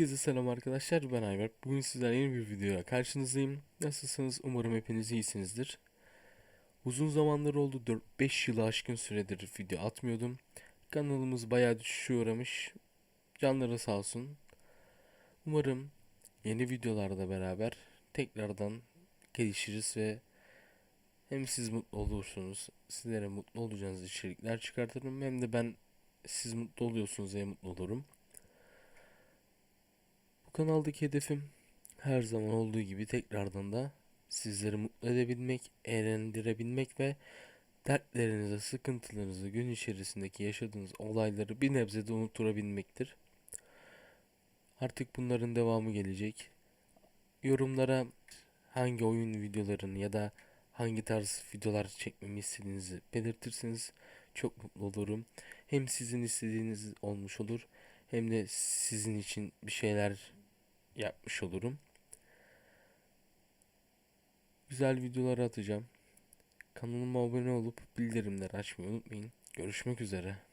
Herkese selam arkadaşlar ben Ayberk. Bugün sizlerle yeni bir videoya karşınızdayım. Nasılsınız? Umarım hepiniz iyisinizdir. Uzun zamanlar oldu 4-5 yılı aşkın süredir video atmıyordum. Kanalımız bayağı düşüşe uğramış. Canları sağ olsun. Umarım yeni videolarda beraber tekrardan gelişiriz ve hem siz mutlu olursunuz, sizlere mutlu olacağınız içerikler çıkartırım hem de ben siz mutlu oluyorsunuz diye mutlu olurum. Kanaldaki hedefim her zaman olduğu gibi tekrardan da sizleri mutlu edebilmek, eğlendirebilmek ve dertlerinizi, sıkıntılarınızı, gün içerisindeki yaşadığınız olayları bir nebze de unutturabilmektir. Artık bunların devamı gelecek. Yorumlara hangi oyun videolarını ya da hangi tarz videolar çekmemi istediğinizi belirtirseniz çok mutlu olurum. Hem sizin istediğiniz olmuş olur hem de sizin için bir şeyler yapmış olurum. Güzel videolar atacağım. Kanalıma abone olup bildirimleri açmayı unutmayın. Görüşmek üzere.